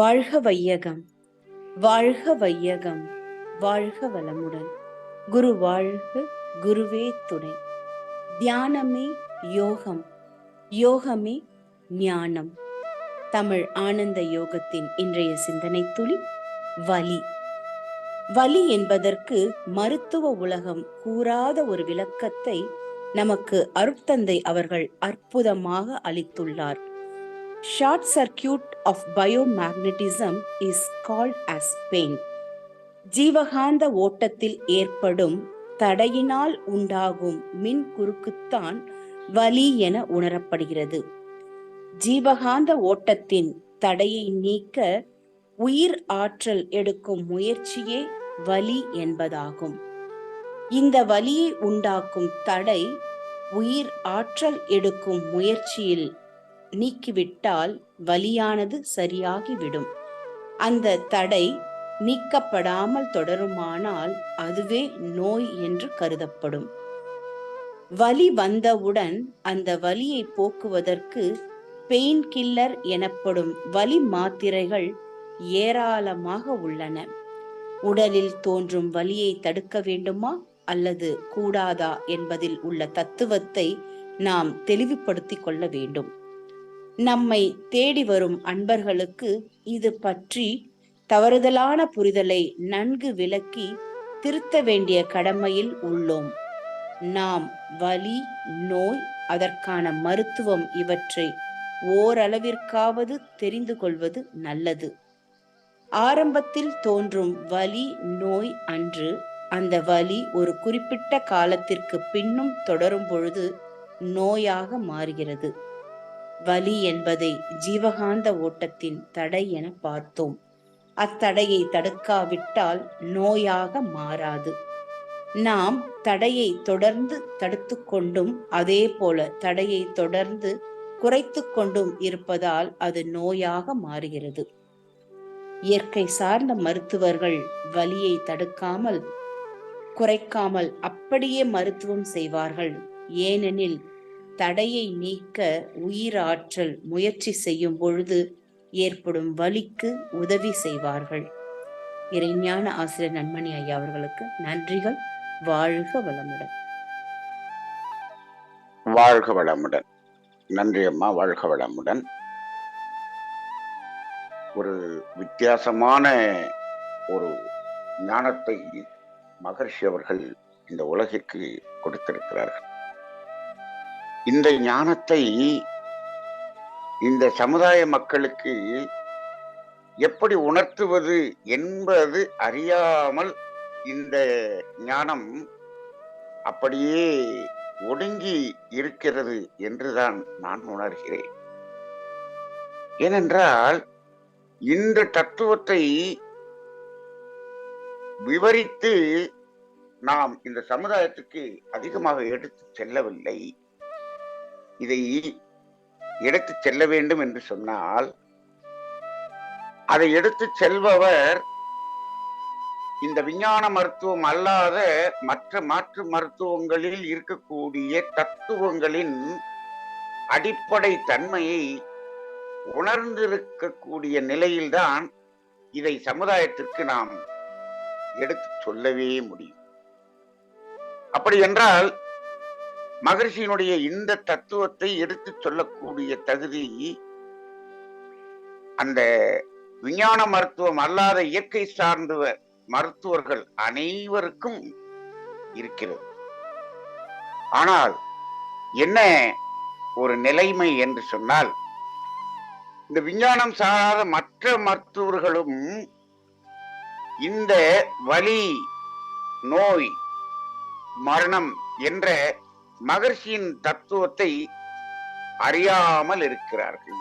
வாழ்க வையகம் வாழ்க வையகம் வாழ்க வளமுடன். குரு வாழ்க குருவே துணை. தியானமே யோகம் யோகமே ஞானம். தமிழ் ஆனந்த யோகத்தின் இன்றைய சிந்தனை துளி வலி. வலி என்பதற்கு மருத்துவ உலகம் கூறாத ஒரு விளக்கத்தை நமக்கு அருட்தந்தை அவர்கள் அற்புதமாக அளித்துள்ளார். Short circuit of biomagnetism is called as pain ஜீவகாந்த ஓட்டத்தில் ஏற்படும் தடையினால் உண்டாகும் மின் குறுக்குத்தான் வலி என உணரப்படுகிறது. ஜீவகாந்த ஓட்டத்தின் தடையை நீக்க உயிர் ஆற்றல் எடுக்கும் முயற்சியே வலி என்பதாகும். இந்த வலியை உண்டாக்கும் தடை உயிர் ஆற்றல் எடுக்கும் முயற்சியில் நீக்கிவிட்டால் வலியானது சரியாகிவிடும். அந்த தடை நீக்கப்படாமல் தொடருமானால் அதுவே நோய் என்று கருதப்படும். வலி வந்தவுடன் அந்த வலியை போக்குவதற்கு பெயின் கில்லர் எனப்படும் வலி மாத்திரைகள் ஏராளமாக உள்ளன. உடலில் தோன்றும் வலியை தடுக்க வேண்டுமா அல்லது கூடாதா என்பதில் உள்ள தத்துவத்தை நாம் தெளிவுபடுத்திக் கொள்ள வேண்டும். நம்மை தேடி வரும் அன்பர்களுக்கு இது பற்றி தவறுதலான புரிதலை நன்கு விளக்கி திருத்த வேண்டிய கடமையில் உள்ளோம். நாம் வலி நோய் அதற்கான மருத்துவம் இவற்றை ஓரளவிற்காவது தெரிந்து கொள்வது நல்லது. ஆரம்பத்தில் தோன்றும் வலி நோய் அன்று அந்த வலி ஒரு குறிப்பிட்ட காலத்திற்கு பின்னும் தொடரும் பொழுது நோயாக மாறுகிறது. வலி என்பதை ஜீவகாந்த ஓட்டத்தின் தடை என பார்த்தோம். அத்தடையை தடுக்காவிட்டால் நோயாக மாறாது. நாம் தடையை தொடர்ந்து தடுத்து கொண்டும் அதே போல தடையை தொடர்ந்து குறைத்து கொண்டும் இருப்பதால் அது நோயாக மாறுகிறது. இயற்கை சார்ந்த மருத்துவர்கள் வலியை தடுக்காமல் குறைக்காமல் அப்படியே மருத்துவம் செய்வார்கள். ஏனெனில் தடையை நீக்க உயிராற்றல் முயற்சி செய்யும் பொழுது ஏற்படும் வலிக்கு உதவி செய்வார்கள். இறைஞான ஆசிரியர் நன்மணி ஐயா அவர்களுக்கு நன்றிகள். வாழ்க வளமுடன். வாழ்க வளமுடன். நன்றி அம்மா வாழ்க வளமுடன். ஒரு வித்தியாசமான ஒரு ஞானத்தை மகர்ஷி அவர்கள் இந்த உலகிற்கு கொடுத்திருக்கிறார்கள். இந்த ஞானத்தை இந்த சமுதாய மக்களுக்கு எப்படி உணர்த்துவது என்பது அறியாமல் இந்த ஞானம் அப்படியே ஒடுங்கி இருக்கிறது என்றுதான் நான் உணர்கிறேன். ஏனென்றால் இந்த தத்துவத்தை விவரித்து நாம் இந்த சமுதாயத்துக்கு அதிகமாக எடுத்து செல்லவில்லை. இதை எடுத்து செல்ல வேண்டும் என்று சொன்னால் அதை எடுத்து செல்பவர் இந்த விஞ்ஞான மருத்துவம் அல்லாத மற்ற மாற்று மருத்துவங்களில் இருக்கக்கூடிய தத்துவங்களின் அடிப்படை தன்மையை உணர்ந்திருக்கக்கூடிய நிலையில்தான் இதை சமுதாயத்திற்கு நாம் எடுத்து சொல்லவே முடியும். அப்படி என்றால் மகர்ஷியினுடைய இந்த தத்துவத்தை எடுத்து சொல்லக்கூடிய தகுதி அந்த விஞ்ஞான மருத்துவம் அல்லாத இயற்கை சார்ந்த மருத்துவர்கள் அனைவருக்கும் இருக்கிறது. ஆனால் என்ன ஒரு நிலைமை என்று சொன்னால் இந்த விஞ்ஞானம் சாராத மற்ற மருத்துவர்களும் இந்த வலி நோய் மரணம் என்ற மகர்ஷியின் தத்துவத்தை அறியாமல் இருக்கிறார்கள்.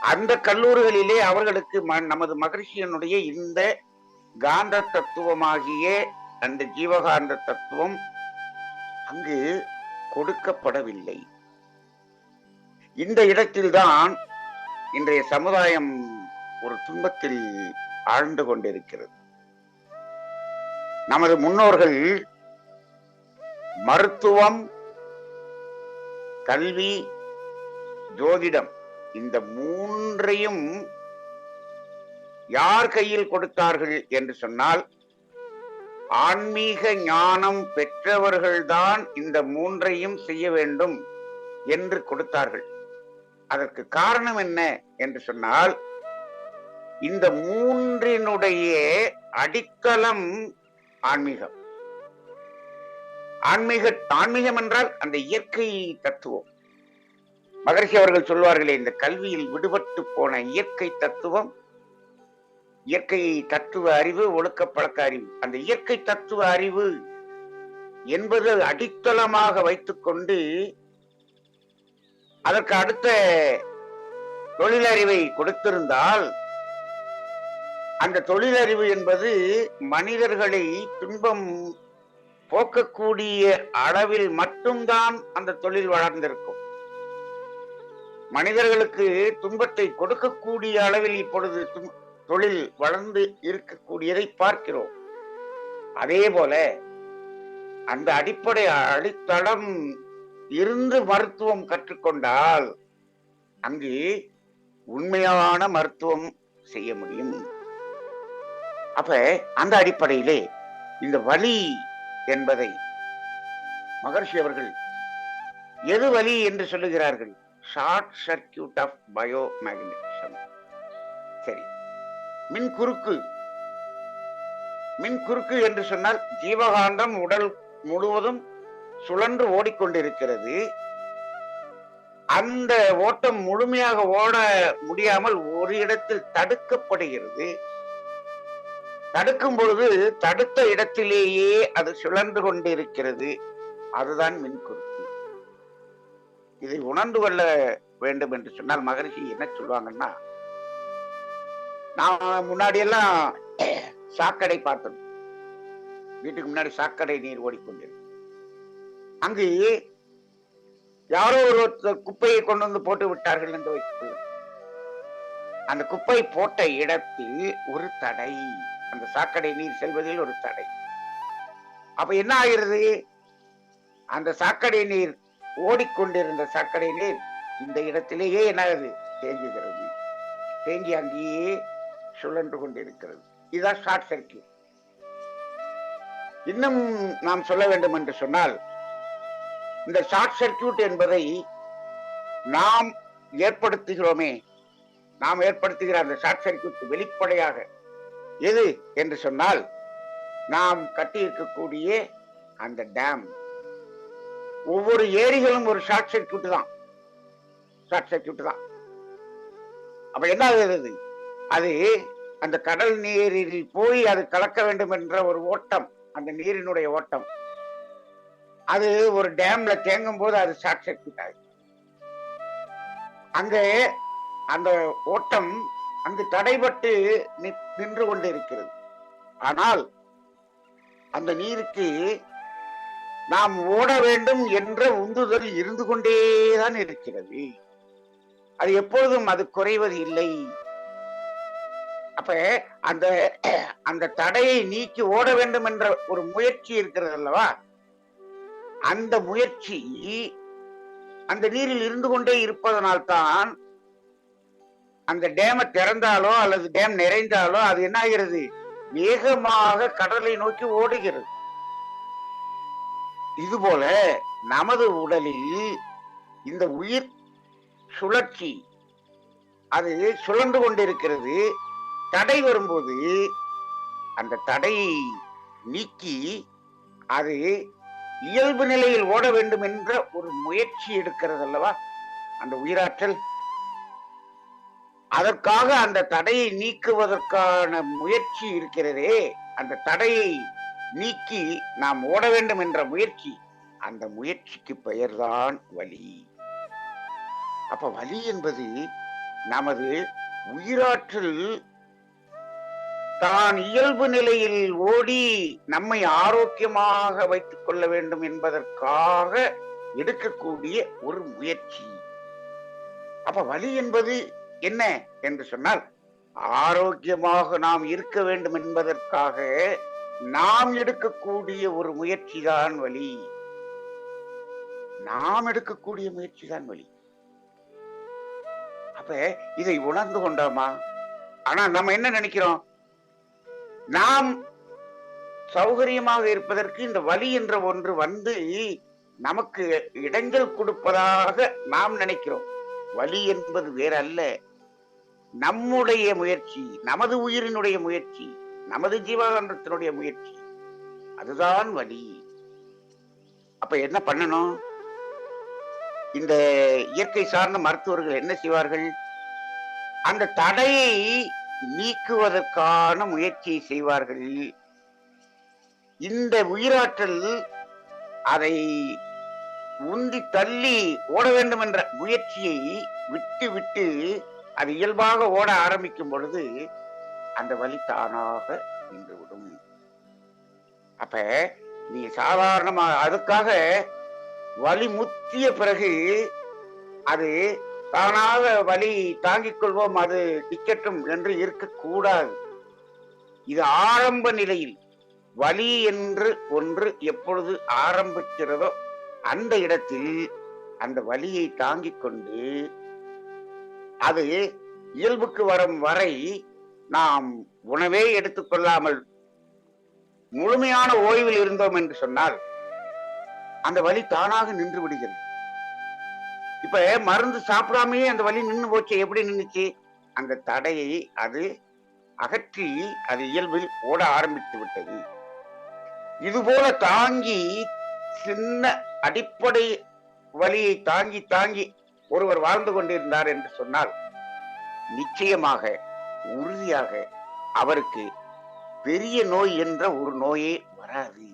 அந்த கல்லூரிகளிலே அவர்களுக்கு ம- நமது மகர்ஷியனுடைய இந்த காந்த தத்துவமாகிய அந்த ஜீவகாந்த தத்துவம் அங்கு கொடுக்கப்படவில்லை. இந்த இடத்தில்தான் இன்றைய சமுதாயம் ஒரு துன்பத்தில் ஆழ்ந்து கொண்டிருக்கிறது. நமது முன்னோர்கள் மருத்துவம் கல்வி ஜோதிடம் இந்த மூன்றையும் யார் கையில் கொடுத்தார்கள் என்று சொன்னால் ஆன்மீக ஞானம் பெற்றவர்கள்தான் இந்த மூன்றையும் செய்ய வேண்டும் என்று கொடுத்தார்கள். அதற்கு காரணம் என்ன என்று சொன்னால் இந்த மூன்றினுடைய அடித்தளம் ஆன்மீகம். ஆன்மீக ஆன்மீகம் என்றால் அந்த இயற்கை தத்துவம். மகர்ஷி அவர்கள் சொல்வார்களே இந்த கல்வியில் விடுபட்டு போன இயற்கை தத்துவம் இயற்கை தத்துவ அறிவு ஒழுக்க பழக்க அறிவு. அந்த இயற்கை தத்துவ அறிவு என்பது அடித்தளமாக வைத்துக்கொண்டு அதற்கு அடுத்த தொழிலறிவை கொடுத்திருந்தால் அந்த தொழிலறிவு என்பது மனிதர்களை துன்பம் போக்கக்கூடிய அளவில் மட்டும்தான் அந்த தொழில் வளர்ந்திருக்கும். மனிதர்களுக்கு துன்பத்தை கொடுக்கக்கூடிய அளவில் இப்பொழுது தொழில் வளர்ந்து இருக்கக்கூடியதை பார்க்கிறோம். அதே போல அந்த அடிப்படை அடித்தளம் இருந்து மருத்துவம் கற்றுக்கொண்டால் அங்கு உண்மையான மருத்துவம் செய்ய முடியும். அப்ப அந்த அடிப்படையிலே இந்த வலி என்பதை மகர்ஷி அவர்கள் எது வலி என்று சொல்லுகிறார்கள்? Short circuit of biomagnetism சரி. மின் குறுக்கு மின் குறுக்கு என்று சொன்னால் ஜீவகாந்தம் உடல் முழுவதும் சுழன்று ஓடிக்கொண்டிருக்கிறது. அந்த ஓட்டம் முழுமையாக ஓட முடியாமல் ஒரு இடத்தில் தடுக்கப்படுகிறது. தடுக்கும் பொழுது தடுத்த இடத்திலேயே அது சுழன்று கொண்டிருக்கிறது. அதுதான் மின்குறுக்கு இதை உணர்ந்து கொள்ள வேண்டும் என்று சொன்னால் மகரிஷி என்ன சொல்லுவாங்கன்னா நான் முன்னாடியெல்லாம் சாக்கடை பார்த்தோம் வீட்டுக்கு முன்னாடி சாக்கடை நீர் ஓடிக்கொண்டிருக்கு அங்கு யாரோ ஒருத்தர் குப்பையை கொண்டு வந்து போட்டு விட்டார்கள் என்று வைத்துக் அந்த குப்பை போட்ட இடத்தில் ஒரு தடை. அந்த சாக்கடை நீர் செல்வதில் ஒரு தடை. அப்ப என்ன ஆகிறது? அந்த சாக்கடை நீர் ஓடிக்கொண்டிருந்த சாக்கடை நீர் இந்த இடத்திலேயே என்னாகுது தேங்குகிறது. தேங்கி அங்கேயே சுழன்று கொண்டிருக்கிறது. இதுதான் ஷார்ட் சர்க்கியூட் இன்னும் நாம் சொல்ல வேண்டும் என்று சொன்னால் இந்த ஷார்ட் சர்க்கியூட் என்பதை நாம் ஏற்படுத்துகிறோமே. நாம் ஏற்படுத்துகிற அந்த ஷார்ட் சர்க்கியூட் வெளிப்படையாக எது என்று சொன்னால் நாம் கட்டியிருக்கக்கூடிய அந்த டேம் ஒவ்வொரு ஏரிகளும் ஒரு ஷார்ட் சர்க்கியூட் தான். ஷார்ட் சர்க்கியூட் தான். அப்ப என்ன ஆகுது அது அந்த கடல் நீரில் போய் அது கலக்க வேண்டும் என்ற ஒரு ஓட்டம் அந்த நீரினுடைய ஓட்டம். அது ஒரு டேம்ல தேங்கும் போது அது ஷார்ட் சர்க்கியூட் ஆகுது அங்கே அந்த ஓட்டம் அங்கு தடைபட்டு நின்று கொண்டிருக்கிறது. ஆனால் அந்த நீருக்கு நாம் ஓட வேண்டும் என்ற உந்துதல் இருந்து கொண்டேதான் இருக்கிறது. அது எப்பொழுதும் அது குறைவது இல்லை. அப்ப அந்த அந்த தடையை நீக்கி ஓட வேண்டும் என்ற ஒரு முயற்சி இருக்கிறது அல்லவா? அந்த முயற்சி அந்த நீரில் இருந்து கொண்டே இருப்பதனால்தான் அந்த டேமை திறந்தாலோ அல்லது டேம் நிறைந்தாலோ அது என்ன ஆகிறது? வேகமாக கடலை நோக்கி ஓடுகிறது. இதுபோல நமது உடலில் இந்த உயிர் சுழற்சி அது சுழன்று கொண்டிருக்கிறது. தடை வரும்போது அந்த தடையை நீக்கி அது இயல்பு நிலையில் ஓட வேண்டும் என்ற ஒரு முயற்சி எடுக்கிறது அல்லவா அந்த உயிராற்றல்? அதற்காக அந்த தடையை நீக்குவதற்கான முயற்சி இருக்கிறதே அந்த தடையை நீக்கி நாம் ஓட வேண்டும் என்ற முயற்சி அந்த முயற்சிக்கு பெயர்தான் வலி. அப்ப வலி என்பது நமது உயிராற்றல் தான் இயல்பு நிலையில் ஓடி நம்மை ஆரோக்கியமாக வைத்துக் கொள்ள வேண்டும் என்பதற்காக எடுக்கக்கூடிய ஒரு முயற்சி. அப்ப வலி என்பது என்ன என்று சொன்னால் ஆரோக்கியமாக நாம் இருக்க வேண்டும் என்பதற்காக நாம் எடுக்கக்கூடிய ஒரு முயற்சி தான் வலி. நாம் எடுக்கக்கூடிய முயற்சி தான் வலி. அப்ப இதை உணர்ந்து கொண்டோமா? ஆனா நம்ம என்ன நினைக்கிறோம்? நாம் சௌகரியமாக இருப்பதற்கு இந்த வலி என்ற ஒன்று வந்து நமக்கு இடைஞ்சல் கொடுப்பதாக நாம் நினைக்கிறோம். வலி என்பது வேறல்ல. நம்முடைய முயற்சி நமது உயிரினுடைய முயற்சி நமது ஜீவகாந்தத்தினுடைய முயற்சி. அதுதான் வலி. அப்ப என்ன பண்ணணும்? இந்த இயற்கை சார்ந்த மருத்துவர்கள் என்ன செய்வார்கள்? அந்த தடையை நீக்குவதற்கான முயற்சியை செய்வார்கள். இந்த உயிராற்றல் அதை உந்தி தள்ளி ஓட வேண்டும் என்ற முயற்சியை விட்டு விட்டு அது இயல்பாக ஓட ஆரம்பிக்கும் பொழுது அந்த வலி தானாக நின்றுவிடும். அப்ப நீ சாதாரணமாக அதுக்காக வலி முத்திய பிறகு அது தானாக வலி தாங்கிக் கொள்வோம் அது டிக்கெட்டும் என்று இருக்கக்கூடாது. இது ஆரம்ப நிலையில் வலி என்று ஒன்று எப்பொழுது ஆரம்பிக்கிறதோ அந்த இடத்தில் அந்த வலியை தாங்கிக் கொண்டு அது இயல்புக்கு வரும் வரை நாம் உணவே எடுத்துக்கொள்ளாமல் முழுமையான ஓய்வில் இருந்தோம் என்று சொன்னால் அந்த வலி தானாக நின்று விடுகிறது. இப்ப மருந்து சாப்பிடாமயே அந்த வலி நின்று போச்சு எப்படி நின்னுச்சு? அந்த தடையை அது அகற்றி அது இயல்பில் ஓட ஆரம்பித்து விட்டது. இதுபோல தாங்கி சின்ன அடிப்படை வழியை தாங்கி தாங்கி ஒருவர் வாழ்ந்து கொண்டிருந்தார் என்று சொன்னால் நிச்சயமாக உறுதியாக அவருக்கு பெரிய நோய் என்ற ஒரு நோயே வராது.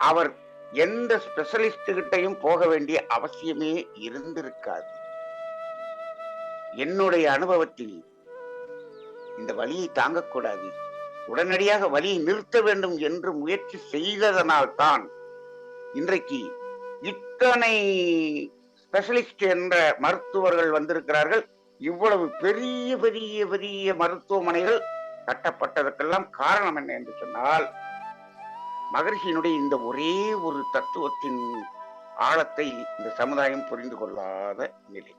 அவர் எந்த ஸ்பெஷலிஸ்ட் கிட்டையும் போக வேண்டிய அவசியமே இருந்திருக்காது. என்னுடைய அனுபவத்தில் இந்த வழியை தாங்கக்கூடாது. உடனடியாக வலியை நிறுத்த வேண்டும் என்று முயற்சி செய்ததனால் தான் இன்றைக்கு இத்தனை ஸ்பெஷலிஸ்ட் என்ற மருத்துவர்கள் வந்திருக்கிறார்கள். இவ்வளவு பெரிய பெரிய பெரிய மருத்துவமனைகள் கட்டப்பட்டதற்கெல்லாம் காரணம் என்ன என்று சொன்னால் மகர்ஷியினுடைய இந்த ஒரே ஒரு தத்துவத்தின் ஆழத்தை இந்த சமுதாயம் புரிந்து கொள்ளாத நிலை.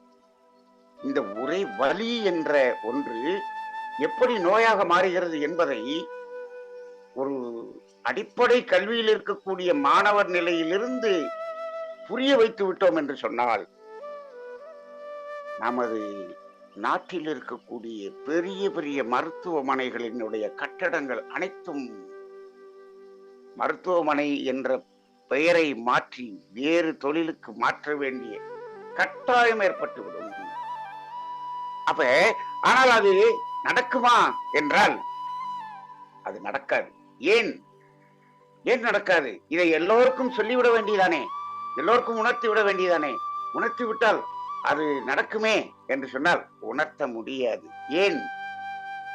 இந்த ஒரே வலி என்ற ஒன்று எப்படி நோயாக மாறுகிறது என்பதை ஒரு அடிப்படை கல்வியில் இருக்கக்கூடிய மாணவர் நிலையிலிருந்து புரிய வைத்து விட்டோம் என்று சொன்னால் நமது நாட்டில் இருக்கக்கூடிய பெரிய பெரிய மருத்துவமனைகளினுடைய கட்டடங்கள் அனைத்தும் மருத்துவமனை என்ற பெயரை மாற்றி வேறு தொழிலுக்கு மாற்ற வேண்டிய கட்டாயம் ஏற்பட்டுவிடும் அப்ப ஆனால் அது நடக்குமா? என்றால் அது நடக்காது. ஏன்? ஏன் நடக்காது? இதை எல்லோருக்கும் சொல்லிவிட வேண்டியதானே? எல்லோருக்கும் உணர்த்தி விட வேண்டியதானே? உணர்த்தி விட்டால் அது நடக்குமே என்று சொன்னால் உணர்த்த முடியாது. ஏன்?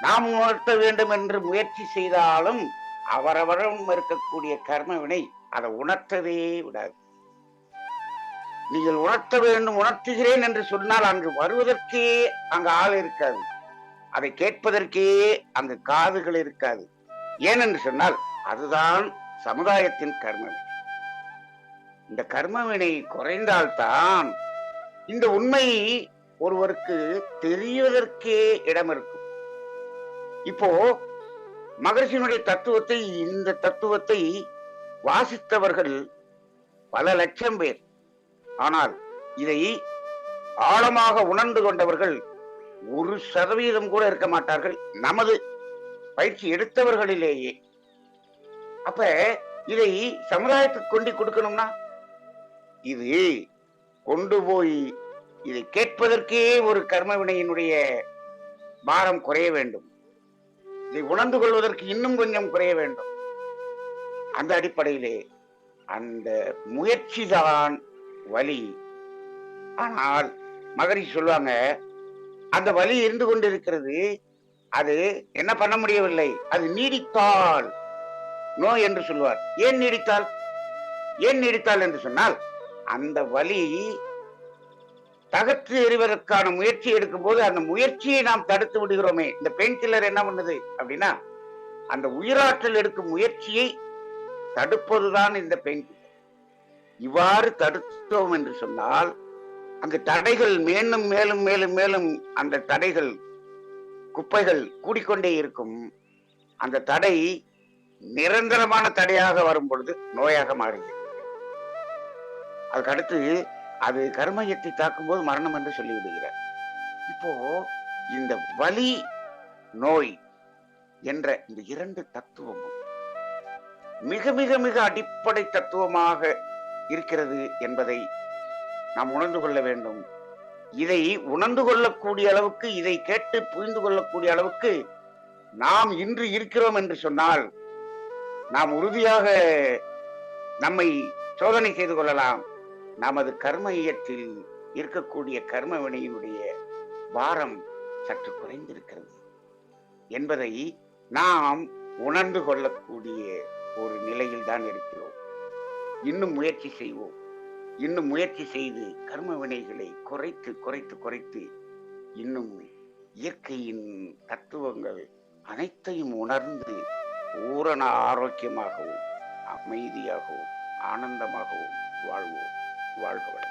நாம் உணர்த்த வேண்டும் என்று முயற்சி செய்தாலும் அவரவரும் இருக்கக்கூடிய கர்ம வினை அதை உணர்த்தவே விடாது. நீங்கள் உணர்த்த வேண்டும் உணர்த்துகிறேன் என்று சொன்னால் அங்கு வருவதற்கே அங்கு ஆள் இருக்காது. அதை கேட்பதற்கே அங்கு காதுகள் இருக்காது. ஏனென்று சொன்னால் அதுதான் சமுதாயத்தின் கர்மவினை இந்த கர்மவினை குறைந்தால்தான் இந்த உண்மை ஒருவருக்கு தெரிவதற்கே இடம் இருக்கும் இப்போ மகர்ஷியினுடைய தத்துவத்தை இந்த தத்துவத்தை வாசித்தவர்கள் பல லட்சம் பேர். ஆனால் இதை ஆழமாக உணர்ந்து கொண்டவர்கள் ஒரு சதவீதம் கூட இருக்க மாட்டார்கள். நமது பயிற்சி எடுத்தவர்களிலேயே. அப்ப இதை சமுதாயத்துக்கு கொண்டு கொடுக்கணும்னா இது கொண்டு போய் இதை கேட்பதற்கே ஒரு கர்ம வினையினுடைய பாரம் குறைய வேண்டும். இதை உணர்ந்து கொள்வதற்கு இன்னும் கொஞ்சம் குறைய வேண்டும். அந்த அடிப்படையிலே அந்த முயற்சி தான் வலி. ஆனால் மகரிஷி சொல்லுவாங்க அந்த வலி இருந்து கொண்டிருக்கிறது அது என்ன பண்ண முடியவில்லை? அது நீடித்தால் நோய் என்று சொல்வார். ஏன் நீடித்தால்? ஏன் நீடித்தால் என்று சொன்னால் அந்த வலி தகர்த்து எறிவதற்கான முயற்சி எடுக்கும் போது அந்த முயற்சியை நாம் தடுத்து விடுகிறோமே. இந்த பெயின் கில்லர் என்ன பண்ணுது அப்படின்னா அந்த உயிராற்றல் எடுக்கும் முயற்சியை தடுப்பதுதான் இந்த பெயின் கில்லர் இவ்வாறு தடுத்தோம் என்று சொன்னால் அங்கு தடைகள் மேலும் மேலும் மேலும் மேலும் அந்த தடைகள் குப்பைகள் கூடிக்கொண்டே இருக்கும். அந்த தடை நிரந்தரமான தடையாக வரும் பொழுது நோயாக மாறுகிறது அதுக்கடுத்து அது கர்மயத்தை தாக்கும்போது மரணம் என்று சொல்லிவிடுகிறார் இப்போ இந்த வலி நோய் என்ற இந்த இரண்டு தத்துவமும் மிக மிக மிக அடிப்படை தத்துவமாக இருக்கிறது என்பதை நாம் உணர்ந்து கொள்ள வேண்டும். இதை உணர்ந்து கொள்ளக்கூடிய அளவுக்கு இதை கேட்டு புரிந்து கொள்ளக்கூடிய அளவுக்கு நாம் இன்று இருக்கிறோம் என்று சொன்னால் நாம் உறுதியாக நம்மை சோதனை செய்து கொள்ளலாம். நமது கர்ம இயற்றில் இருக்கக்கூடிய கர்ம வினையினுடைய பாரம் சற்று குறைந்திருக்கிறது என்பதை நாம் உணர்ந்து கொள்ளக்கூடிய ஒரு நிலையில் தான் இருக்கிறோம். இன்னும் முயற்சி செய்வோம். இன்னும் முயற்சி செய்து கர்ம வினைகளை குறைத்து குறைத்து குறைத்து இன்னும் இயற்கையின் தத்துவங்கள் அனைத்தையும் உணர்ந்து பூரண ஆரோக்கியமாகவும் அமைதியாகவும் ஆனந்தமாகவும் வாழ்வோம். வாழ்க